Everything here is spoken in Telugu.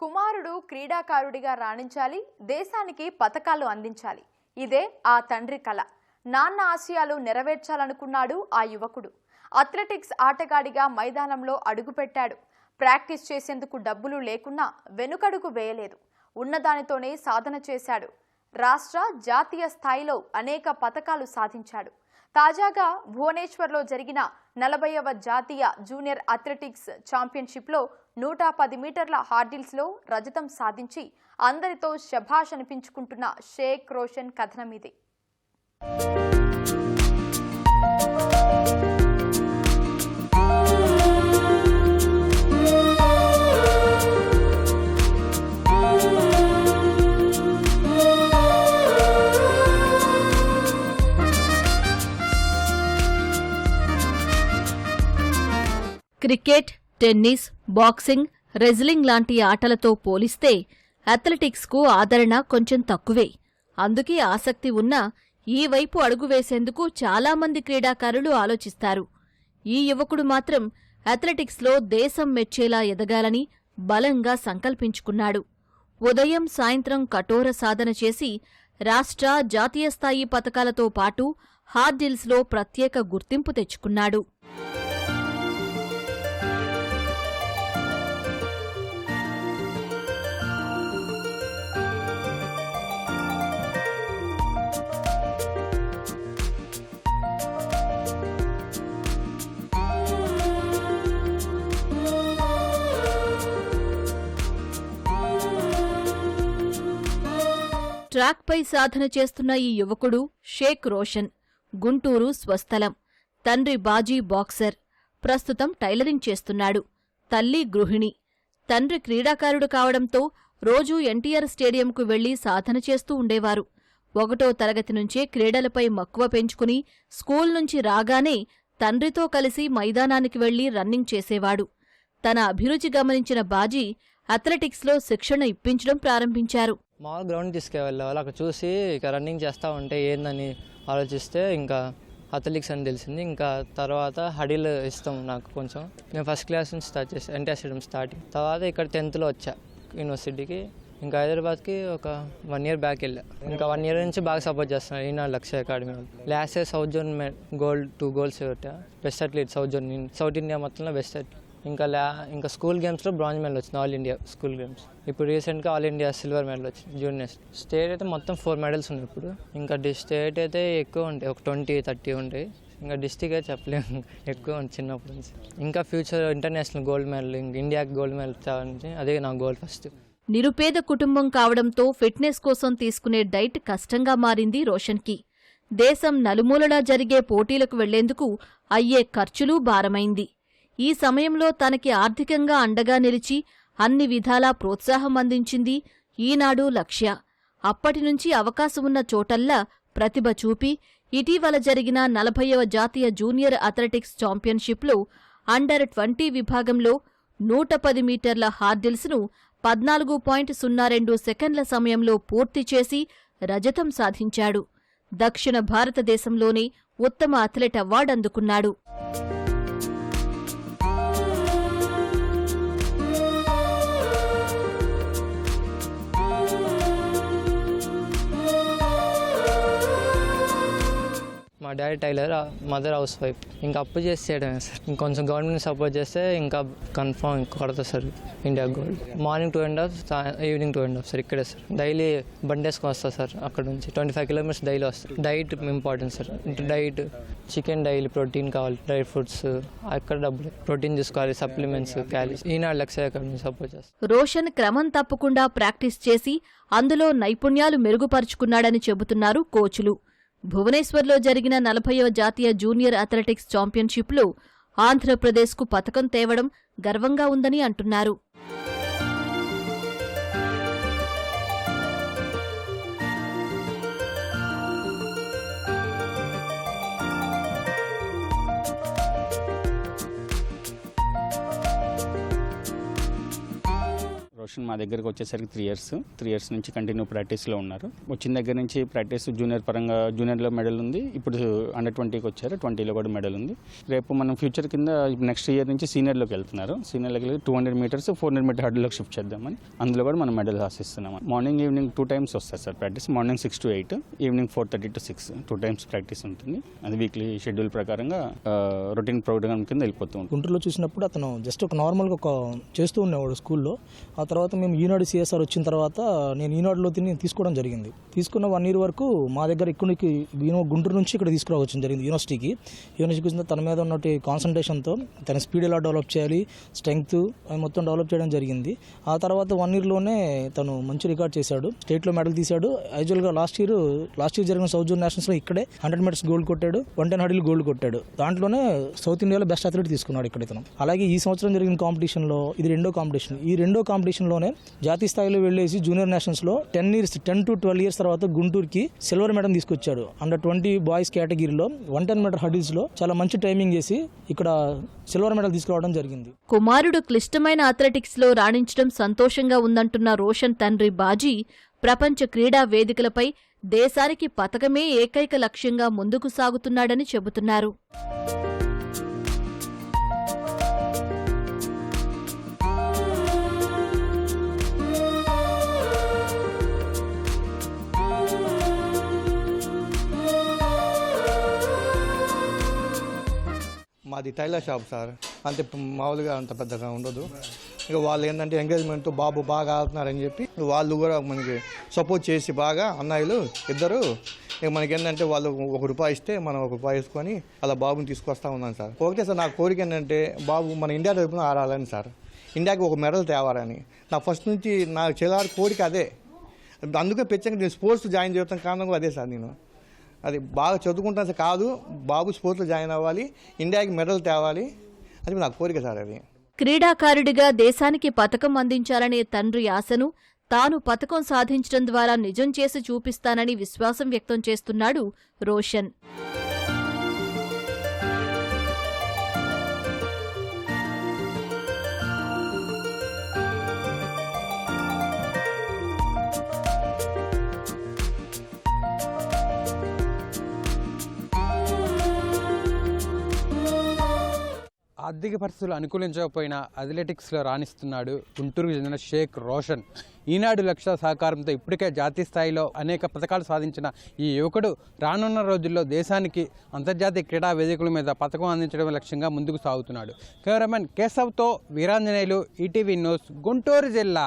కుమారుడు క్రీడాకారుడిగా రాణించాలి దేశానికి పథకాలు అందించాలి. ఇదే ఆ తండ్రి కళ నాన్న ఆశయాలు నెరవేర్చాలనుకున్నాడు ఆ యువకుడు. అథ్లెటిక్స్ ఆటగాడిగా మైదానంలో అడుగుపెట్టాడు. ప్రాక్టీస్ చేసేందుకు డబ్బులు లేకున్నా వెనుకడుగు వేయలేదు. ఉన్నదానితోనే సాధన చేశాడు. రాష్ట్ర జాతీయ స్థాయిలో అనేక పథకాలు సాధించాడు. తాజాగా భువనేశ్వర్లో జరిగిన నలభైవ జాతీయ జూనియర్ అథ్లెటిక్స్ ఛాంపియన్షిప్లో నూట పది మీటర్ల హార్డిల్స్లో రజతం సాధించి అందరితో శభాష్ అనిపించుకుంటున్న షేక్ రోషన్ కథనం క్రికెట్ టెన్నిస్ బాక్సింగ్ రెజ్లింగ్ లాంటి ఆటలతో పోలిస్తే అథ్లెటిక్స్కు ఆదరణ కొంచెం తక్కువే. అందుకే ఆసక్తి ఉన్నా ఈ వైపు అడుగు వేసేందుకు చాలామంది క్రీడాకారులు ఆలోచిస్తారు. ఈ యువకుడు మాత్రం అథ్లెటిక్స్లో దేశం మెచ్చేలా ఎదగాలని బలంగా సంకల్పించుకున్నాడు. ఉదయం సాయంత్రం కఠోర సాధన చేసి రాష్ట్ర జాతీయ స్థాయి పథకాలతో పాటు హార్డిల్స్లో ప్రత్యేక గుర్తింపు తెచ్చుకున్నాడు. ట్రాక్పై సాధన చేస్తున్న ఈ యువకుడు షేక్ రోషన్ గుంటూరు స్వస్థలం. తండ్రి బాజీ బాక్సర్. ప్రస్తుతం టైలరింగ్ చేస్తున్నాడు. తల్లి గృహిణి. తండ్రి క్రీడాకారుడు కావడంతో రోజూ ఎన్టీఆర్ స్టేడియంకు వెళ్ళి సాధన చేస్తూ ఉండేవారు. ఒకటో తరగతి నుంచే క్రీడలపై మక్కువ పెంచుకుని స్కూల్ నుంచి రాగానే తండ్రితో కలిసి మైదానానికి వెళ్ళి రన్నింగ్ చేసేవాడు. తన అభిరుచి గమనించిన బాజీ అథ్లెటిక్స్లో శిక్షణ ఇప్పించడం ప్రారంభించారు. మామూలు గ్రౌండ్ తీసుకెళ్ళేవాళ్ళు అక్కడ చూసి ఇక రన్నింగ్ చేస్తూ ఉంటే ఏందని ఆలోచిస్తే ఇంకా అథ్లెటిక్స్ అని తెలిసింది. ఇంకా తర్వాత హడిల్ ఇస్తాం నాకు కొంచెం. నేను ఫస్ట్ క్లాస్ నుంచి స్టార్ట్ చేసాను ఎన్టీఆర్ స్టేడియం స్టార్టింగ్. తర్వాత ఇక్కడ టెన్త్లో వచ్చా యూనివర్సిటీకి. ఇంకా హైదరాబాద్కి ఒక వన్ ఇయర్ బ్యాక్ వెళ్ళా. ఇంకా వన్ ఇయర్ నుంచి బాగా సపోర్ట్ చేస్తున్నాను ఈనాడు లక్ష్య అకాడమీ వాళ్ళు. Last year south zone gold two goals కొట్టా best athlete south zone south India మొత్తంలో బెస్ట్ అథ్లీట్. ఇంకా లా ఇంకా స్కూల్ గేమ్స్లో బ్రాంజ్ మెడల్ వచ్చింది ఆల్ ఇండియా స్కూల్ గేమ్స్. ఇప్పుడు రీసెంట్గా ఆల్ ఇండియా సిల్వర్ మెడల్ వచ్చింది జూనియర్స్. స్టేట్ అయితే మొత్తం ఫోర్ మెడల్స్ ఉన్నాయి ఇప్పుడు. ఇంకా డి స్టేట్ అయితే ఎక్కువ ఉంటాయి ఒక ట్వంటీ థర్టీ ఉంటాయి. ఇంకా డిస్టిక్ అయితే చెప్పలేము ఎక్కువ ఉంది చిన్నప్పటి నుంచి. ఇంకా ఫ్యూచర్ ఇంటర్నేషనల్ గోల్డ్ మెడల్ ఇంకా ఇండియాకి గోల్డ్ మెడల్ తేవాలని అదే నా గోల్ ఫస్ట్. నిరుపేద కుటుంబం కావడంతో ఫిట్నెస్ కోసం తీసుకునే డైట్ కష్టంగా మారింది రోషన్కి. దేశం నలుమూలలా జరిగే పోటీలకు వెళ్ళేందుకు అయ్యే ఖర్చులు భారమైంది. ఈ సమయంలో తనకి ఆర్థికంగా అండగా నిలిచి అన్ని విధాలా ప్రోత్సాహం అందించింది ఈనాడు లక్ష్య. అప్పటినుంచి అవకాశం ఉన్న చోటల్లా ప్రతిభ చూపి ఇటీవల జరిగిన నలభైవ జాతీయ జూనియర్ అథ్లెటిక్స్ ఛాంపియన్షిప్లో అండర్ ట్వంటీ విభాగంలో నూట పది మీటర్ల హార్డిల్స్ను పద్నాలుగు పాయింట్ సున్నా రెండు సెకండ్ల సమయంలో పూర్తి చేసి రజతం సాధించాడు. దక్షిణ భారతదేశంలోనే ఉత్తమ అథ్లెట్ అవార్డు అందుకున్నాడు. మా daddy tailor mother house wife. ఇంకా అప్పు చేసి చేయడమే సార్ ఇంకొంచెం గవర్నమెంట్ సపోర్ట్ చేస్తే ఇంకా కన్ఫామ్ కొడతా sir India gold. Morning two and half evening two and half sir ఇక్కడే సార్. డైలీ బండేసుకొని వస్తా సార్ అక్కడ నుంచి. ట్వంటీ ఫైవ్ కిలోమీటర్స్ డైలీ వస్తారు diet important sir. Diet chicken daily protein కావాలి డ్రై ఫ్రూట్స్ అక్కడ డబ్బులు. ప్రోటీన్ తీసుకోవాలి సప్లిమెంట్స్ క్యాలీస్ ఈనాడు లక్ష అక్కడ నుంచి సపోర్ట్ చేస్తారు రోషన్ క్రమం తప్పకుండా ప్రాక్టీస్ చేసి అందులో నైపుణ్యాలు మెరుగుపరుచుకున్నాడని చెబుతున్నారు కోచ్లు. భువనేశ్వర్లో జరిగిన నలభైవ జాతీయ జూనియర్ అథ్లెటిక్స్ ఛాంపియన్షిప్లో ఆంధ్రప్రదేశ్కు పథకం తేవడం గర్వంగా ఉందని అంటున్నారు. రోషన్ మా దగ్గరకు వచ్చేసరికి త్రీ ఇయర్స్ త్రీ ఇయర్స్ నుంచి కంటిన్యూ ప్రాక్టీస్లో ఉన్నారు. వచ్చిన దగ్గర నుంచి ప్రాక్టీస్ జూనియర్ పరంగా జూనియర్లో మెడల్ ఉంది. ఇప్పుడు అండర్ ట్వంటీకి వచ్చారు. ట్వంటీలో కూడా మెడల్ ఉంది. రేపు మనం ఫ్యూచర్ కింద నెక్స్ట్ ఇయర్ నుంచి సీనియర్లోకి వెళ్తున్నారు. సీనియర్లోకి వెళ్ళి two hundred metres four hundred metre హడ్లోకి shift చేద్దామని. అందులో కూడా మనం మెడల్ ఆశిస్తున్నాం మార్నింగ్ ఈవినింగ్ టూ టైమ్స్ వస్తారు sir practice morning six to eight evening four thirty to six two times practice ఉంటుంది. అది వీక్లీ షెడ్యూల్ ప్రకారంగా రొటీన్ ప్రోగ్రామ్ కింద వెళ్ళిపోతూ ఉంటుంది. గుంటూరులో చూసినప్పుడు అతను జస్ట్ ఒక నార్మల్గా ఒక చేస్తూ ఉండేవాడు స్కూల్లో ఆ తర్వాత మేము ఈనాడు సిఎస్ఆర్ వచ్చిన తర్వాత నేను ఈనాడులో తిని తీసుకోవడం జరిగింది. తీసుకున్న వన్ ఇయర్ వరకు మా దగ్గర ఇక్కడికి యూనో గుంటూరు నుంచి ఇక్కడ తీసుకురావచ్చు జరిగింది యూనివర్సిటీకి. యూనివర్సిటీకి వచ్చిన తన మీద ఉన్నటి కాన్సన్ట్రేషన్తో తన స్పీడ్ ఎలా డెవలప్ చేయాలి స్ట్రెంగ్త్ అవి మొత్తం డెవలప్ చేయడం జరిగింది. ఆ తర్వాత వన్ ఇయర్లోనే తను మంచి రికార్డ్ చేశాడు. స్టేట్లో మెడల్ తీశాడు. యాక్చువల్గా లాస్ట్ ఇయర్ లాస్ట్ ఇయర్ జరిగిన సౌత్ జోన్ నేషనల్స్లో ఇక్కడే హండ్రెడ్ మీటర్స్ గోల్డ్ కొట్టాడు. వన్ టెన్ హండ్రెడ్ గోల్డ్ కొట్టాడు. దాంట్లోనే సౌత్ ఇండియాలో బెస్ట్ అథ్లెట్ తీసుకున్నాడు ఇక్కడ ఇతను అలాగే ఈ సంవత్సరం జరిగిన కాంపిటీషన్లో ఇది రెండో కాంపిటీషన్ ఈ రెండో కాంపిటీషన్లో కాంపిటీషన్లోనే జాతీయ స్థాయిలో వెళ్ళేసి junior నేషనల్స్లో ten years ten to twelve years తర్వాత గుంటూరుకి సిల్వర్ మెడల్ తీసుకొచ్చాడు. అండర్ ట్వంటీ బాయ్స్ కేటగిరీలో వన్ టెన్ మీటర్ హడిల్స్లో చాలా మంచి టైమింగ్ చేసి ఇక్కడ సిల్వర్ మెడల్ తీసుకురావడం జరిగింది. కుమారుడు క్లిష్టమైన అథ్లెటిక్స్లో రాణించడం సంతోషంగా ఉందంటున్న రోషన్ తండ్రి బాజీ ప్రపంచ క్రీడా వేదికలపై దేశానికి పతకమే ఏకైక లక్ష్యంగా ముందుకు సాగుతున్నాడని చెబుతున్నారు. మాది టైలర్ షాప్ సార్. అంతే మామూలుగా అంత పెద్దగా ఉండదు. ఇక వాళ్ళు ఏంటంటే ఎంగేజ్మెంట్తో బాబు బాగా ఆడుతున్నారని చెప్పి వాళ్ళు కూడా మనకి సపోర్ట్ చేసి బాగా అన్నయ్యలు ఇద్దరు ఇక మనకి ఏంటంటే వాళ్ళు ఒక రూపాయి ఇస్తే మనం ఒక రూపాయి వేసుకొని అలా బాబుని తీసుకొస్తా ఉన్నాను సార్. ఓకే సార్ నా కోరిక ఏంటంటే బాబు మన ఇండియా తరపున ఆడాలని సార్. ఇండియాకి ఒక మెడల్ తేవాలని. నా ఫస్ట్ నుంచి నా చిలారి కోరిక అదే. అందుకే ప్రత్యేకంగా నేను స్పోర్ట్స్ జాయిన్ చేయడం కారణం కూడా అదే సార్ నేను. అది బాగా చదువుకుంటాను కాదు బాబు స్పోర్ట్స్లో జాయిన్ అవ్వాలి ఇండియాకి మెడల్ తేవాలి అది నాకు కోరిక సార్ అది. క్రీడాకారుడిగా దేశానికి పథకం అందించాలనే తండ్రి ఆశను తాను పథకం సాధించడం ద్వారా నిజం చేసి చూపిస్తానని విశ్వాసం వ్యక్తం చేస్తున్నాడు రోషన్. ఆర్థిక పరిస్థితులు అనుకూలించకపోయినా అథ్లెటిక్స్లో రాణిస్తున్నాడు గుంటూరుకు చెందిన షేక్ రోషన్. ఈనాడు లక్ష్య సహకారంతో ఇప్పటికే జాతీయ స్థాయిలో అనేక పథకాలు సాధించిన ఈ యువకుడు రానున్న రోజుల్లో దేశానికి అంతర్జాతీయ క్రీడా వేదికల మీద పథకం అందించడం లక్ష్యంగా ముందుకు సాగుతున్నాడు. కెమెరామెన్ కేశవ్తో వీరాంజనేయులు ఈటీవీ న్యూస్ గుంటూరు జిల్లా.